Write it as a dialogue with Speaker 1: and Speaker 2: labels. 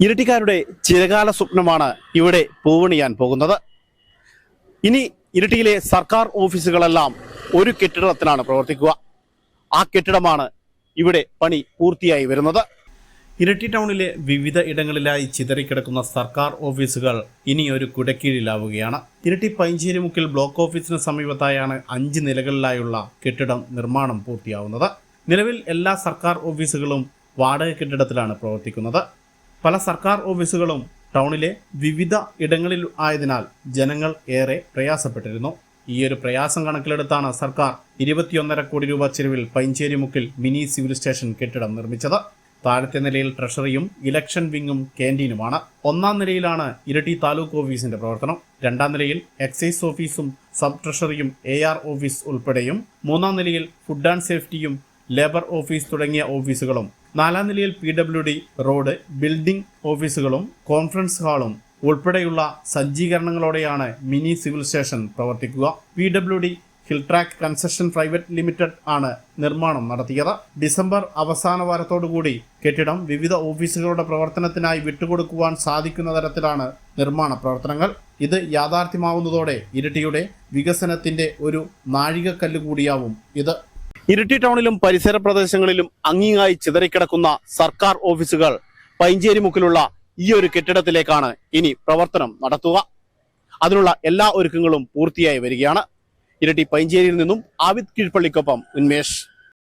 Speaker 1: ഇരട്ടിക്കാരുടെ ചിരകാല സ്വപ്നമാണ് ഇവിടെ പൂവണിയാൻ പോകുന്നത്. ഇനി ഇരട്ടിയിലെ സർക്കാർ ഓഫീസുകളെല്ലാം ഒരു കെട്ടിടത്തിലാണ് പ്രവർത്തിക്കുക. ആ കെട്ടിടമാണ് ഇവിടെ പണി പൂർത്തിയായി വരുന്നത്. ഇരട്ടി ടൗണിലെ വിവിധ ഇടങ്ങളിലായി ചിതറിക്കിടക്കുന്ന സർക്കാർ ഓഫീസുകൾ ഇനി ഒരു കുടക്കീഴിലാവുകയാണ്. ഇരട്ടി പൈഞ്ചേരിമുക്കിൽ ബ്ലോക്ക് ഓഫീസിന് സമീപത്തായാണ് അഞ്ച് നിലകളിലായുള്ള കെട്ടിടം നിർമ്മാണം പൂർത്തിയാവുന്നത്. നിലവിൽ എല്ലാ സർക്കാർ ഓഫീസുകളും വാടക കെട്ടിടത്തിലാണ് പ്രവർത്തിക്കുന്നത്. പല സർക്കാർ ഓഫീസുകളും ടൗണിലെ വിവിധ ഇടങ്ങളിൽ ആയതിനാൽ ജനങ്ങൾ ഏറെ പ്രയാസപ്പെട്ടിരുന്നു. ഈ ഒരു പ്രയാസം കണക്കിലെടുത്താണ് സർക്കാർ ഇരുപത്തിയൊന്നര കോടി രൂപ ചെലവിൽ പൈഞ്ചേരി മുക്കിൽ മിനി സിവിൽ സ്റ്റേഷൻ കെട്ടിടം നിർമ്മിച്ചത്. താഴത്തെ നിലയിൽ ട്രഷറിയും ഇലക്ഷൻ വിങ്ങും ക്യാന്റീനുമാണ് ഒന്നാം നിലയിലാണ് ഇരട്ടി താലൂക്ക് ഓഫീസിന്റെ പ്രവർത്തനം. രണ്ടാം നിലയിൽ എക്സൈസ് ഓഫീസും സബ് ട്രഷറിയും എ ആർ ഓഫീസ് ഉൾപ്പെടെയും. മൂന്നാം നിലയിൽ ഫുഡ് ആൻഡ് സേഫ്റ്റിയും ലേബർ ഓഫീസ് തുടങ്ങിയ ഓഫീസുകളും നാലാം നിലയിൽ P W D road building ഓഫീസുകളും കോൺഫറൻസ് ഹാളും ഉൾപ്പെടെയുള്ള സജ്ജീകരണങ്ങളോടെയാണ് മിനി സിവിൽ സ്റ്റേഷൻ പ്രവർത്തിക്കുക. P W D Hiltrack construction private limited ആണ് നിർമ്മാണം നടത്തിയത്. ഡിസംബർ അവസാന വാരത്തോടുകൂടി കെട്ടിടം വിവിധ ഓഫീസുകളുടെ പ്രവർത്തനത്തിനായി വിട്ടുകൊടുക്കുവാൻ സാധിക്കുന്ന തരത്തിലാണ് നിർമ്മാണ പ്രവർത്തനങ്ങൾ. ഇത് യാഥാർത്ഥ്യമാവുന്നതോടെ ഇരട്ടിയുടെ വികസനത്തിന്റെ ഒരു നാഴികക്കല്ല് കൂടിയാവും ഇത്. ഇരിട്ടി ടൗണിലും പരിസര പ്രദേശങ്ങളിലും അങ്ങിങ്ങായി ചിതറിക്കിടക്കുന്ന സർക്കാർ ഓഫീസുകൾ പൈഞ്ചേരി മുക്കിലുള്ള ഈ ഒരു കെട്ടിടത്തിലേക്കാണ് ഇനി പ്രവർത്തനം നടത്തുക. അതിനുള്ള എല്ലാ ഒരുക്കങ്ങളും പൂർത്തിയായി വരികയാണ്. ഇരട്ടി പൈഞ്ചേരിയിൽ നിന്നും ആവിദ് കീഴ്പള്ളിക്കൊപ്പം ഉന്മേഷ്.